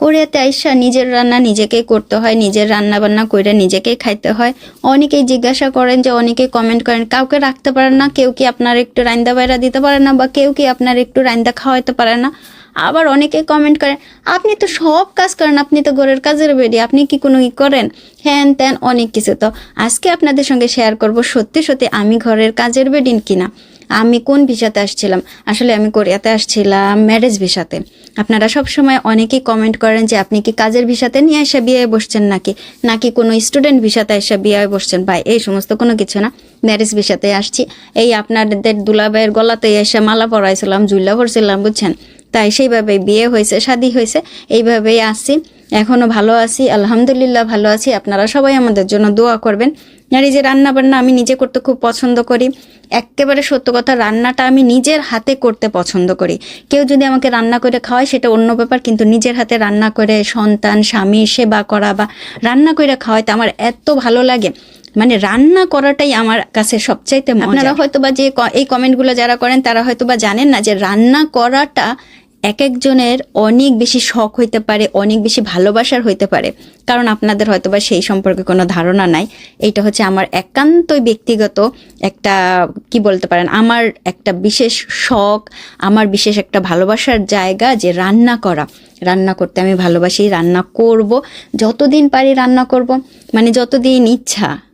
কোরিয়াতে আইসা নিজের রান্না নিজেকেই করতে হয়, নিজের রান্না বান্না করে নিজেকেই খাইতে হয়। অনেকেই জিজ্ঞাসা করেন যে অনেকেই কমেন্ট করেন, কাউকে রাখতে পারেন না, কেউ কি আপনার একটু রান্দা বাইরা দিতে পারে না বা কেউ কি আপনার একটু রান্দা খাওয়াইতে পারে না? আবার অনেকে কমেন্ট করেন, আপনি তো সব কাজ করেন, আপনি তো ঘরের কাজের বেরি আপনি কি কোনো ই করেন? হ্যান ত্যান অনেক কিছু তো। আজকে আপনাদের সঙ্গে শেয়ার করব সত্যি সত্যি আমি ঘরের কাজের বেডিন কিনা। আমি কোন ভিসাতে আসছিলাম? আসলে আমি কোরিয়াতে আসছিলাম ম্যারেজ ভিসাতে। আপনারা সব সময় অনেকেই কমেন্ট করেন যে, আপনি কি কাজের ভিসাতে নিয়ে এসে বিয়ে বসছেন নাকি? নাকি কোনো স্টুডেন্ট ভিসাতে এসে বিয়ে বসছেন? ভাই, এই সমস্ত কোনো কিছু না। ম্যারেজ ভিসাতে আসছি। এই আপনাদের দুলাভাইয়ের গলাতে এসে মালা পরাইছিলাম জুল্লা পরছিলাম, বুঝছেন? তাই সেইভাবে বিয়ে হয়েছে, শাদি হয়েছে, এইভাবেই আসছি। এখনও ভালো আছি, আলহামদুলিল্লাহ ভালো আছি। আপনারা সবাই আমাদের জন্য দোয়া করবেন। আর এই যে রান্না বান্না আমি নিজে করতে খুব পছন্দ করি, একেবারে সত্য কথা, রান্নাটা আমি নিজের হাতে করতে পছন্দ করি। কেউ যদি আমাকে রান্না করে খাওয়ায়, সেটা অন্য ব্যাপার, কিন্তু নিজের হাতে রান্না করে সন্তান, স্বামী সেবা করা বা রান্না করে খাওয়াইতে আমার এত ভালো লাগে। মানে রান্না করাটাই আমার কাছে সবচাইতে আপনারা হয়তো বা যে এই কমেন্টগুলো যারা করেন, তারা হয়তো বা জানেন না যে রান্না করাটা এক একজনের অনেক বেশি শখ হইতে পারে, অনেক বেশি ভালোবাসার হইতে পারে। কারণ আপনাদের হয়তো বা সেই সম্পর্কে কোনো ধারণা নাই। এইটা হচ্ছে আমার একান্তই ব্যক্তিগত একটা, কি বলতে পারেন, আমার একটা বিশেষ শখ, আমার বিশেষ একটা ভালোবাসার জায়গা যে রান্না করা। রান্না করতে আমি ভালোবাসি, রান্না করব, যতদিন পারি রান্না করব। মানে যতদিন ইচ্ছা।